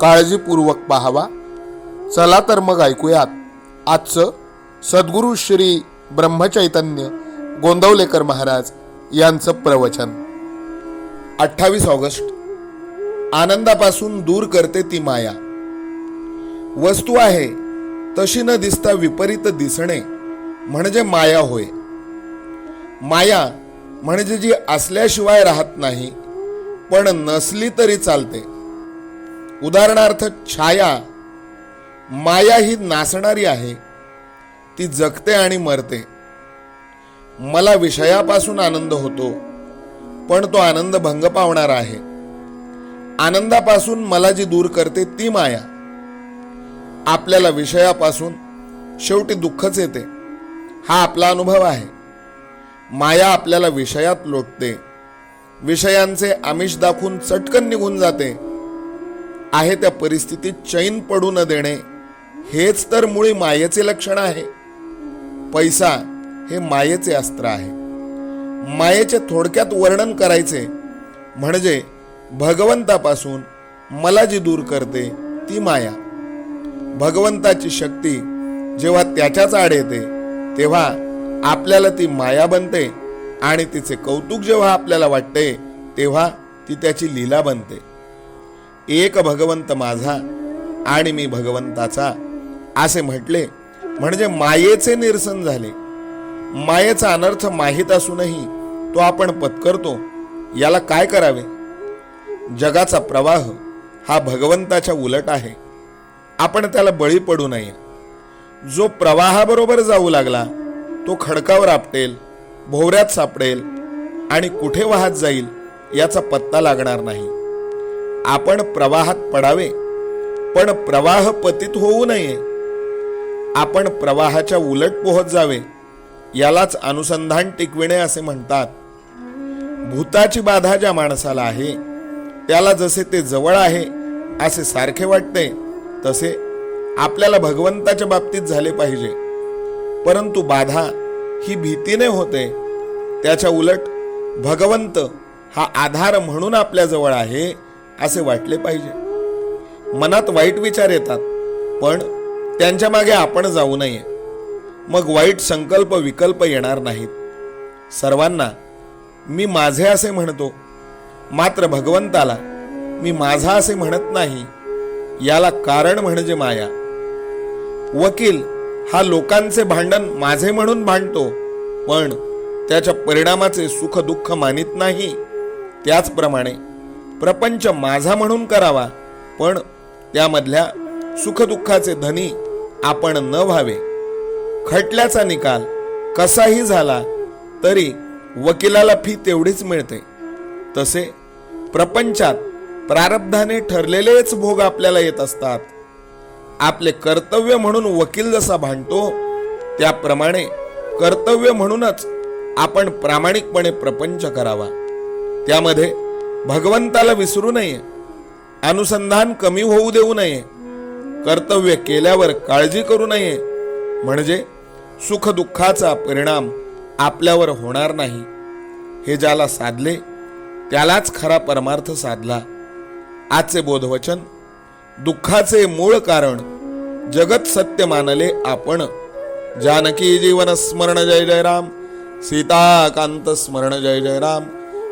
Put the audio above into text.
काळजीपूर्वक पाहावा. चला तर मग ऐकूयात. आजचं सद्गुरू श्री ब्रह्मचैतन्य गोंदवलेकर महाराज यांचं प्रवचन. अठ्ठावीस ऑगस्ट. आनंदापासून दूर करते ती माया. वस्तू आहे तशी न दिसता विपरीत दिसणे म्हणजे माया होय. माया म्हणजे जी असल्याशिवाय राहत नाही पण नसली तरी चालते. उदाहरणार्थ छाया माया ही नासणारी आहे. ती जगते आणि मरते. मला विषयापासून आनंद होतो पण तो आनंद भंग पावणारा आहे. आनंदापासून मला जी दूर करते ती माया. आपल्याला विषयापासून शेवटी दुःखच येते हा आपला अनुभव आहे. माया आपल्याला विषयात लोटते. विषयांचे आमिष दाखवून चटकन निघून जाते. आहे त्या परिस्थितीत चैन पडू न देणे हेच तर मुळी मायेचे लक्षण आहे. पैसा हे मायेचे अस्त्र आहे. मायेचे थोडक्यात वर्णन करायचे म्हणजे भगवंतापासून मला जी दूर करते ती माया. भगवंताची शक्ती जेव्हा त्याच्याच आड येते तेव्हा आपल्याला ती माया बनते आणि तिचे कौतुक जेव्हा आपल्याला वाटते तेव्हा ती त्याची लीला बनते. एक भगवंत माझा आणि मी भगवंताचा असे म्हटले. म्हणजे मायेचे निरसन झाले. मायेचा अनर्थ माहीत असूनही तो आपण पत्करतो. याला काय करावे? जगाचा प्रवाह हा भगवंताच्या उलट आहे. आपण त्याला बळी पडू नये. जो प्रवाहाबरोबर जाऊ लागला तो खडकावर आपटेल भोवऱ्यात सापडेल आणि कुठे वाहत जाईल याचा पत्ता लागणार नाही. आपण प्रवाहात पडावे. पण प्रवाह पतित होऊ नये. आपण प्रवाहाच्या उलट पोहत जावे. यालाच अनुसंधान टिकविणे असे म्हणतात. भूताची बाधा ज्या माणसाला आहे त्याला जसे ते जवळ आहे असे सारखे वाटते तसे आपल्याला भगवंताच्या बाबतीत झाले पाहिजे. परंतु बाधा ही भीतीने होते. त्याच्या उलट भगवंत हा आधार म्हणून आपल्याजवळ आहे असे वाटले पाहिजे. मनात वाईट विचार येतात पण त्यांच्या मागे आपण जाऊ नये. मग वाईट संकल्प विकल्प येणार नाहीत. सर्वांना मी माझे असे म्हणतो मात्र भगवंताला मी माझा असे म्हणत नाही याला कारण म्हणजे माया. वकील हा लोकांचे भांडण माझे म्हणून भांडतो पण त्याच्या परिणामाचे सुख दुःख मानित नाही त्याचप्रमाणे प्रपंच माझा म्हणून करावा पण त्यामधल्या सुखदुःखाचे धनी आपण न व्हावे. खटल्याचा निकाल कसाही झाला तरी वकिलाला फी तेवढीच मिळते. तसे प्रपंचात प्रारब्धाने ठरलेलेच भोग आपल्याला येत असतात. आपले कर्तव्य म्हणून वकील जसा भांडतो त्याप्रमाणे कर्तव्य म्हणूनच आपण प्रामाणिकपणे प्रपंच करावा. त्यामध्ये भगवंताला विसरू नये. अनुसंधान कमी होऊ देऊ नये. कर्तव्य केल्यावर काळजी करू नये. म्हणजे सुखदुःखाचा परिणाम आपल्यावर होणार नाही. हे ज्याला साधले त्यालाच खरा परमार्थ साधला. आजचे बोधवचन दुःखाचे मूळ कारण जगत सत्य मानले आपण. जानकी जीवन स्मरण जय जय राम. सीताकांत स्मरण जय जय राम.